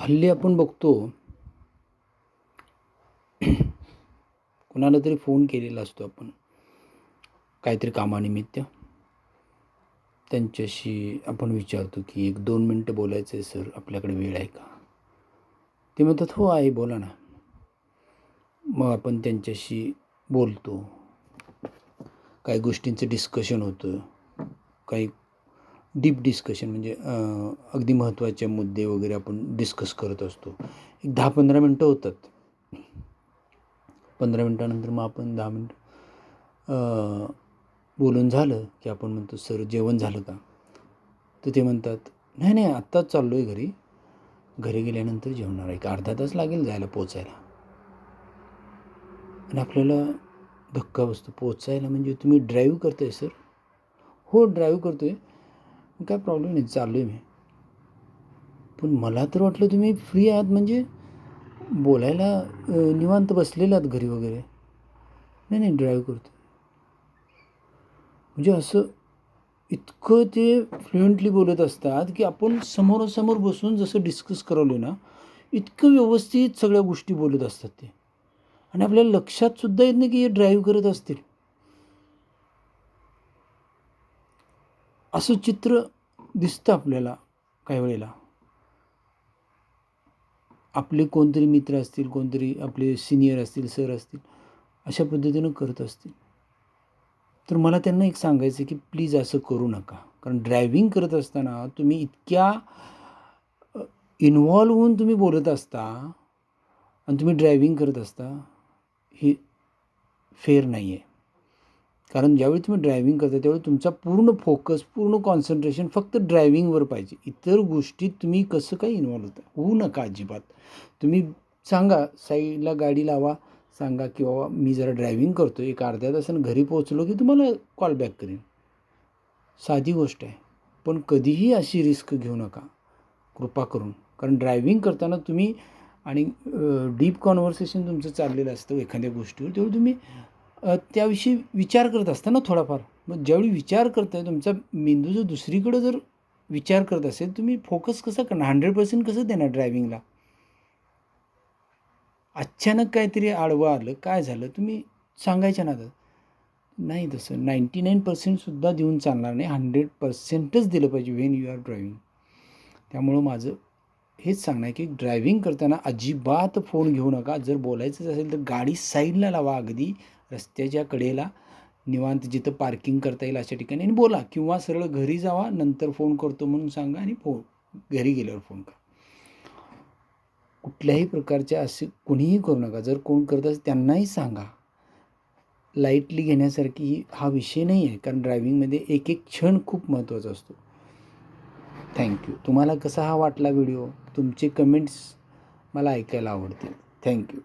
हल्ली आपण बघतो कुणाला तरी फोन केलेला असतो आपण काहीतरी कामानिमित्त. त्यांच्याशी आपण विचारतो की एक दोन मिनटं बोलायचं आहे सर आपल्याकडे वेळ आहे का? ते म्हणतात हो आहे बोला ना. मग आपण त्यांच्याशी बोलतो. काही गोष्टींचं डिस्कशन होतं. काही डीप डिस्कशन म्हणजे अगदी महत्त्वाचे मुद्दे वगैरे आपण डिस्कस करत असतो. एक दहा पंधरा मिनटं होतात. पंधरा मिनटानंतर मग आपण दहा मिनटं बोलून झालं की आपण म्हणतो सर जेवण झालं का? तर ते म्हणतात नाही नाही आत्ताच चाललो आहे घरी. घरी गेल्यानंतर जेवणार आहे. एक अर्धा तास लागेल जायला पोचायला. आणि आपल्याला धक्का बसतो. पोचायला म्हणजे तुम्ही ड्राईव्ह करताय सर. हो ड्राईव्ह करतो आहे काय प्रॉब्लेम नाही चाललो आहे मी. पण मला तर वाटलं तुम्ही फ्री आहात म्हणजे बोलायला निवांत बसलेले आहात घरी वगैरे. नाही नाही ड्राईव्ह करतो म्हणजे असं इतकं ते फ्लुएंटली बोलत असतात की आपण समोरासमोर बसून जसं डिस्कस करवलं ना इतकं व्यवस्थित सगळ्या गोष्टी बोलत असतात ते. आणि आपल्याला लक्षात सुद्धा येत नाही की हे ड्राईव्ह करत असतील. असं चित्र दिसतं आपल्याला काही वेळेला. आपले कोणतरी मित्र असतील कोणतरी आपले सिनियर असतील सर असतील अशा पद्धतीनं करत असतील. तर मला त्यांना एक सांगायचं की प्लीज असं करू नका. कारण ड्रायव्हिंग करत असताना तुम्ही इतक्या इन्व्हॉल्व होऊन तुम्ही बोलत असता आणि तुम्ही ड्रायव्हिंग करत असता हे फेअर नाही आहे कारण ज्यावेळी तुम्ही ड्रायव्हिंग करता त्यावेळी तुमचा पूर्ण फोकस पूर्ण कॉन्सन्ट्रेशन फक्त ड्रायव्हिंगवर पाहिजे. इतर गोष्टीत तुम्ही कसं काही इन्व्हॉल्व होता? होऊ नका अजिबात. तुम्ही सांगा साईडला गाडी लावा सांगा की बाबा मी जरा ड्रायव्हिंग करतो एक अर्ध्या तासानं घरी पोहोचलो की तुम्हाला कॉल बॅक करेन. साधी गोष्ट आहे. पण कधीही अशी रिस्क घेऊ नका. कृपा करून. कारण ड्रायव्हिंग करताना तुम्ही आणि डीप कॉन्व्हर्सेशन तुमचं चाललेलं असतं एखाद्या गोष्टीवर तेव्हा तुम्ही त्याविषयी विचार करत असताना थोडाफार. मग ज्यावेळी विचार करताय तुमचा मेंदू जर दुसरीकडं जर विचार करत असेल तुम्ही फोकस कसा करणार? हंड्रेड पर्सेंट कसं देणार ड्रायव्हिंगला अचानक काहीतरी आडवं आलं काय झालं? तुम्ही सांगायच्या नादात. नाही तसं. नाईंटी नाईन पर्सेंटसुद्धा देऊन चालणार नाही. हंड्रेड पर्सेंटच दिलं पाहिजे वेन यू आर ड्रायव्हिंग त्यामुळं माझं हेच सांगणं आहे की ड्रायव्हिंग करताना अजिबात फोन घेऊ नका. जर बोलायचंच असेल तर गाडी साईडला लावा अगदी. रस्त्याच्या कडेला निवांत जिथं पार्किंग करता येईल अशा ठिकाणी. आणि बोला किंवा सरळ घरी जावा नंतर फोन करतो म्हणून सांगा आणि फोन घरी गेल्यावर फोन करा. कुठल्याही प्रकारचे असे कुणीही करू नका. जर कोण करत असेल त्यांनाही सांगा. लाईटली घेण्यासारखी हा विषय नाही आहे कारण ड्रायव्हिंगमध्ये एक एक क्षण खूप महत्त्वाचा असतो. थँक्यू तुम्हाला कसा हा वाटला व्हिडिओ? तुमचे कमेंट्स मला ऐकायला आवडतील. थँक्यू